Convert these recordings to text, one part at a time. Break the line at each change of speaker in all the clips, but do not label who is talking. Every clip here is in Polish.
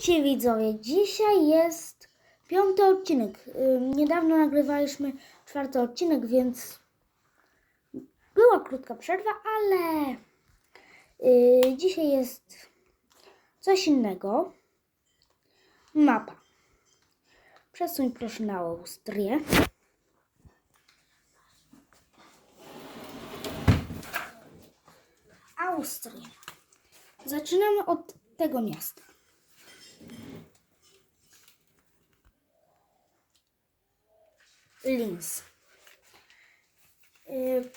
Witajcie widzowie, dzisiaj jest piąty odcinek. Niedawno nagrywaliśmy czwarty odcinek, więc była krótka przerwa, ale yy, dzisiaj jest coś innego. Mapa. Przesuń proszę na Austrię. Austria. Zaczynamy od tego miasta. Linz. Yy,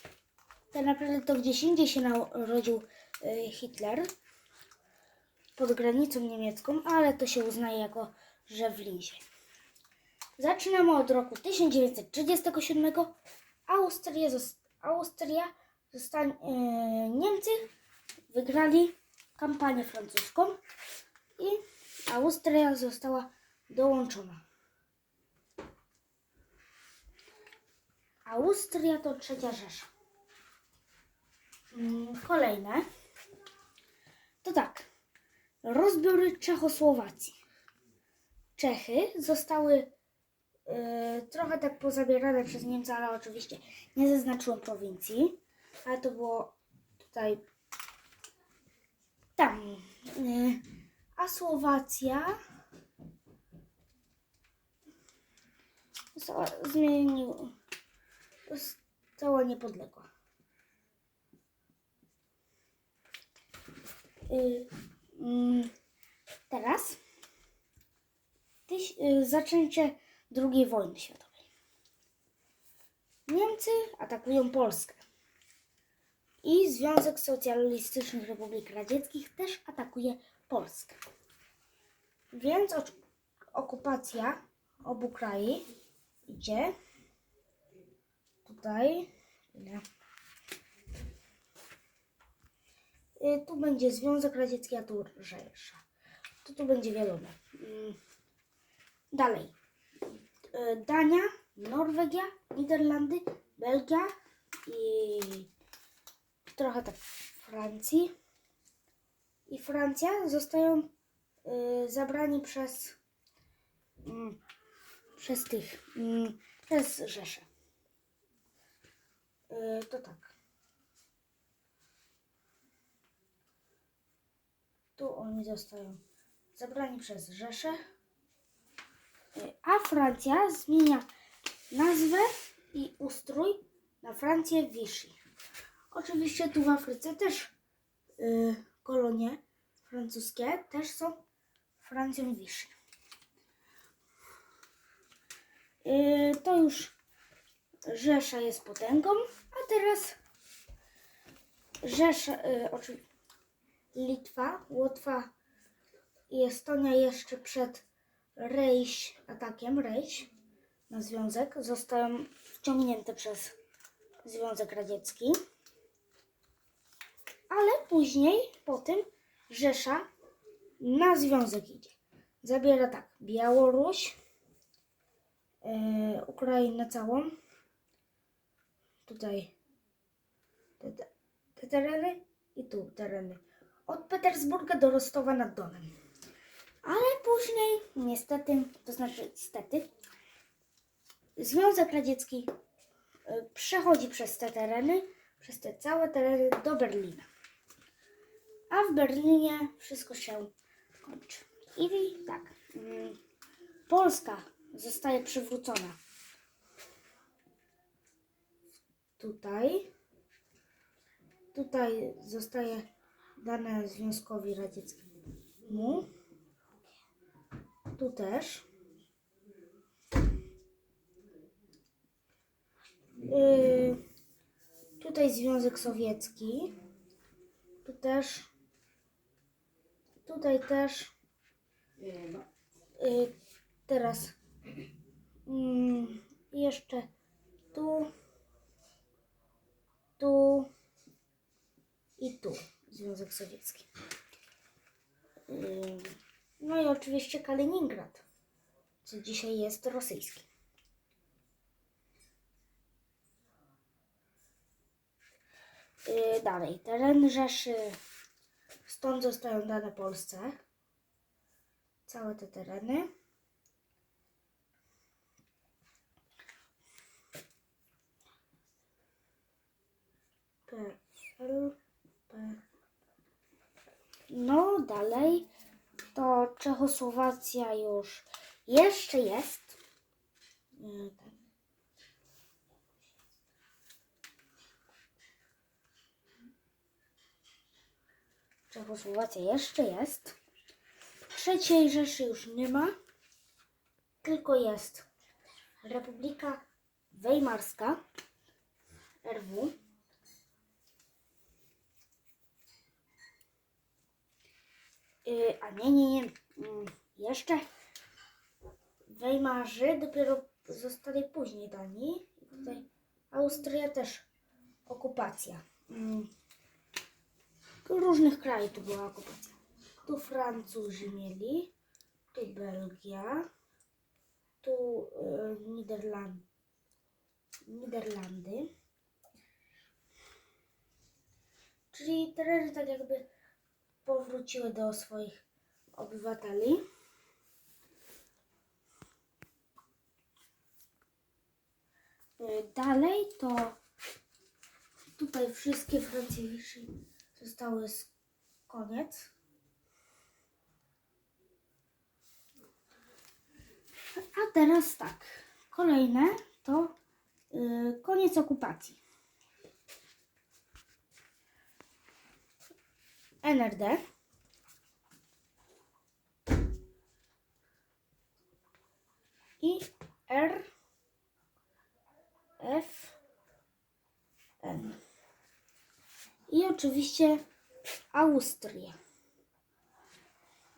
Tak naprawdę to gdzieś indziej się narodził yy, Hitler pod granicą niemiecką, ale to się uznaje jako, że w Linzie. Zaczynamy od roku 1937. Austria, Austria zostanie, yy, Niemcy wygrali kampanię francuską i Austria została dołączona. Austria to trzecia Rzesza. Mm, Kolejne. To tak. Rozbiory Czechosłowacji. Czechy zostały e, trochę tak pozabierane przez Niemcy, ale oczywiście nie zaznaczyłem prowincji. Ale to było tutaj tam. e, A Słowacja zmieniła została niepodległa. Y, mm, teraz tyś, y, zaczęcie II wojny światowej. Niemcy atakują Polskę. I Związek Socjalistycznych Republik Radzieckich też atakuje Polskę. Więc okupacja obu krajów idzie tutaj. Ile? Y, Tu będzie Związek Radziecki, a tu Rzesza. To tu będzie wiadomo. Mm. Dalej. Y, Dania, Norwegia, Niderlandy, Belgia i trochę tak Francji. I Francja zostają y, zabrani przez mm, przez tych mm, przez Rzeszę. Y, to tak. Tu oni zostają zabrani przez Rzeszę. Y, A Francja zmienia nazwę i ustrój na Francję Vichy. Oczywiście tu w Afryce też y, kolonie francuskie też są Francją Vichy. Y, to już Rzesza jest potęgą, a teraz Rzesza, y, oczy- Litwa, Łotwa i Estonia jeszcze przed Rejś, atakiem Rejś na związek zostają wciągnięte przez Związek Radziecki. Ale później, po tym, Rzesza na związek idzie. Zabiera tak Białoruś, e, Ukrainę całą, tutaj te, te, te tereny i tu tereny. Od Petersburga do Rostowa nad Donem. Ale później, niestety, to znaczy niestety, Związek Radziecki y, przechodzi przez te tereny, przez te całe tereny do Berlina. A w Berlinie wszystko się kończy. I tak, mm, Polska zostaje przywrócona tutaj. Tutaj zostaje dane Związkowi Radzieckiemu. Tu też. Yy, tutaj Związek Sowiecki. Tu też. Tutaj też. Yy, teraz. Mm, jeszcze tu. Tu. I tu. Związek Sowiecki. Yy, no i oczywiście Kaliningrad, co dzisiaj jest rosyjski. Yy, dalej, teren Rzeszy, stąd zostają dane Polsce. całe te tereny. No dalej to Czechosłowacja już jeszcze jest. Tak. Czechosłowacja jeszcze jest. Trzeciej Rzeszy już nie ma. Tylko jest Republika Weimarska, RW. Yy, a nie, nie, nie. Mm, Jeszcze Weimarzy dopiero zostali później dani. I tutaj Austria też okupacja. Mm. Różnych krajów tu była okupacja. Tu Francuzi mieli, tu Belgia, tu e, Niderland, Niderlandy. Czyli tereny tak jakby powróciły do swoich obywateli. E, Dalej to tutaj wszystkie Francjuszy zostały z koniec. A teraz tak. Kolejne to y, koniec okupacji. NRD. I R F N. I oczywiście Austria.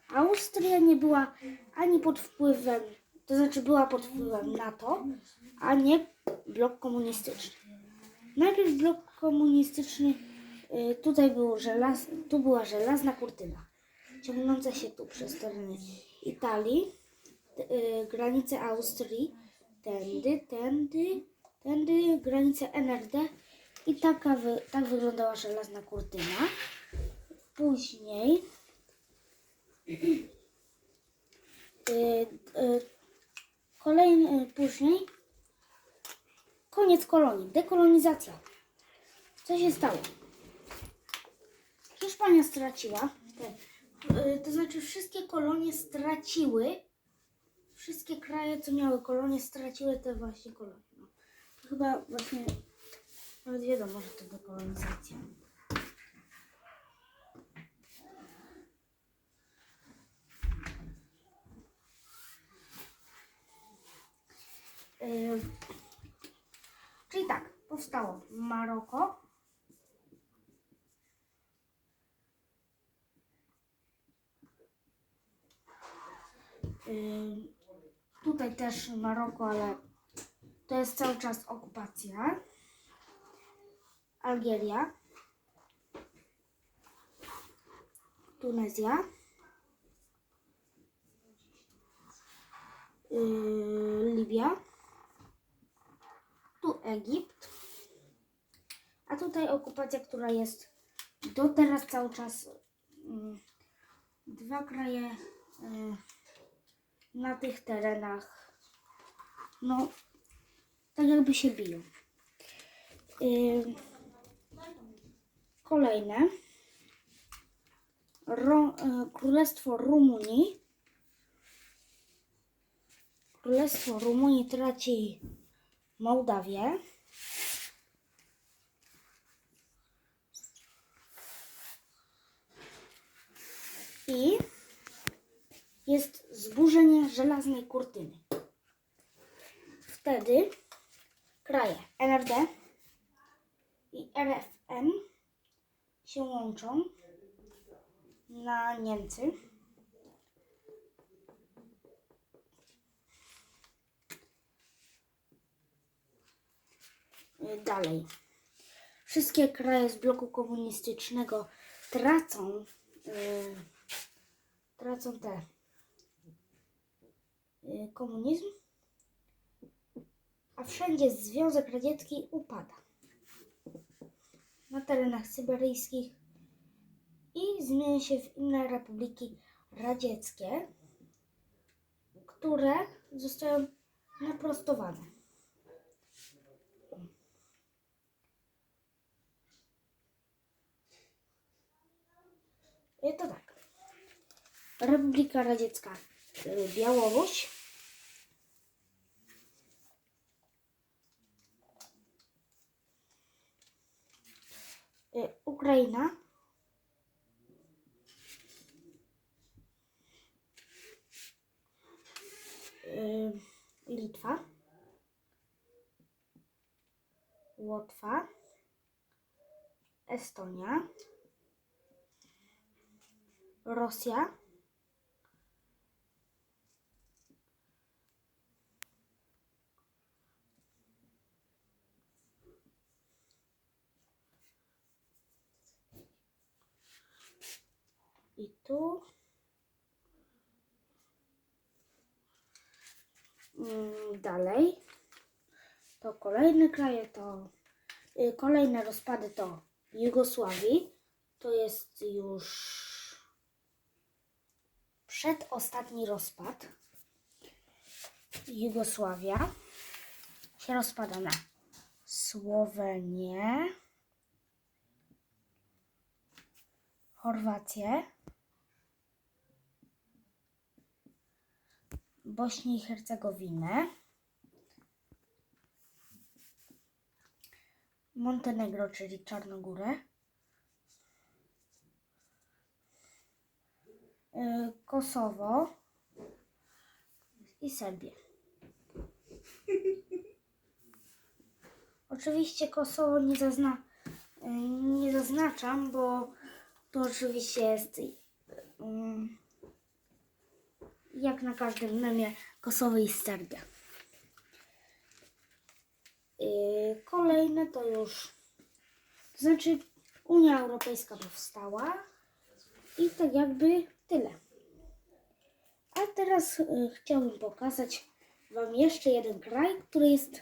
Austria nie była ani pod wpływem, to znaczy była pod wpływem NATO, a nie blok komunistyczny. Najpierw blok komunistyczny, tutaj było żelaz, tu była żelazna kurtyna, ciągnąca się tu przez tereny Italii, y, granice Austrii, tędy, tędy, tędy, granice NRD i taka wy, tak wyglądała żelazna kurtyna. Później y, y, kolejny, później koniec kolonii, dekolonizacja. Co się stało? Hiszpania straciła, te, y, to znaczy wszystkie kolonie straciły, wszystkie kraje, co miały kolonie, straciły te właśnie kolonie. No. Chyba właśnie nawet wiadomo, że to dekolonizacja. Yy, czyli tak, powstało Maroko. Tutaj też Maroko, ale to jest cały czas okupacja. Algieria. Tunezja. Libia. Tu Egipt. A tutaj okupacja, która jest do teraz cały czas. Dwa kraje yy, na tych terenach. No, tak jakby się biją. Yy, kolejne. Ro, e, Królestwo Rumunii. Królestwo Rumunii traci Mołdawię. I jest zburzenie żelaznej kurtyny. Wtedy kraje NRD i RFN się łączą na Niemcy. Dalej. Wszystkie kraje z bloku komunistycznego tracą, y, tracą te komunizm, a wszędzie Związek Radziecki upada na terenach syberyjskich i zmienia się w inne republiki radzieckie. które zostają naprostowane. I to tak. Republika Radziecka Białoruś. Y, Ukraina. Y, Litwa. Łotwa. Estonia. Rosja. I tu. Mm, Dalej. To kolejne kraje to. y, Kolejne rozpady to Jugosławii. To jest już przedostatni rozpad. Jugosławia się rozpada na Słowenię, Chorwację, Bośnię i Hercegowinę, Montenegro, czyli Czarnogórę, y, Kosowo. I Serbię. Oczywiście Kosowo nie, zazna, y, nie zaznaczam, bo to oczywiście jest y, jak na każdym memie Kosowo i Serbia. Y, Kolejne to już, to znaczy Unia Europejska powstała i tak jakby tyle. A teraz y, chciałbym pokazać Wam jeszcze jeden kraj, który jest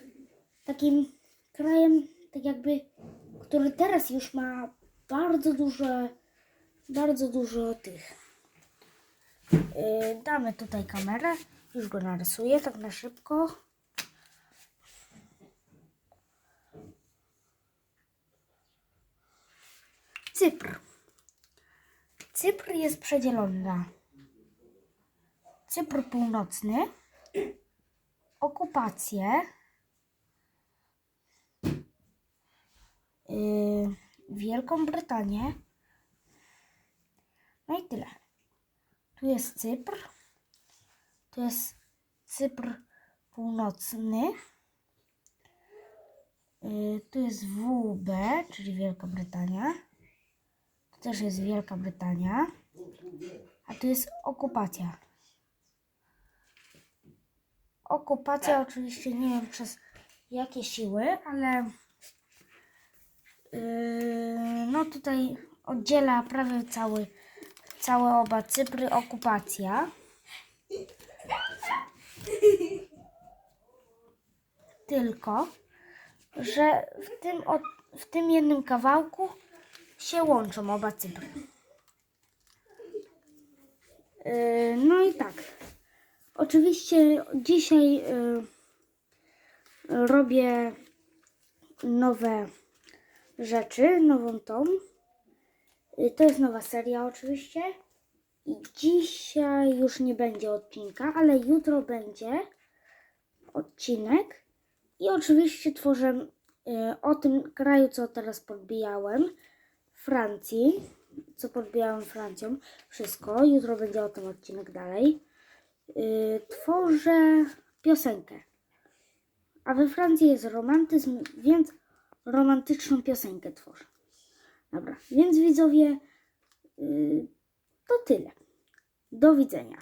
takim krajem, tak jakby, który teraz już ma bardzo duże, bardzo dużo tych. Y, damy tutaj kamerę, już go narysuję tak na szybko. Cypr. Cypr jest przedzielony na Cypr Północny, okupację, yy, Wielką Brytanię. No i tyle. Tu jest Cypr. Tu jest Cypr Północny. Yy, tu jest WB, czyli Wielka Brytania. Tu też jest Wielka Brytania. A tu jest okupacja. Okupacja oczywiście nie wiem przez jakie siły, ale yy, no tutaj oddziela prawie cały, całe oba Cypry okupacja. Tylko, że w tym, w tym jednym kawałku się łączą oba Cypry. Yy, no i tak. Oczywiście dzisiaj yy, robię nowe rzeczy, nową tą. Yy, to jest nowa seria oczywiście. I dzisiaj już nie będzie odcinka, ale jutro będzie odcinek. I oczywiście tworzę yy, o tym kraju, co teraz podbijałem. Francji, co podbijałem Francją. Wszystko. Jutro będzie o tym odcinek dalej. Yy, tworzę piosenkę. A we Francji jest romantyzm, więc romantyczną piosenkę tworzę. Dobra, więc widzowie, yy, to tyle. Do widzenia.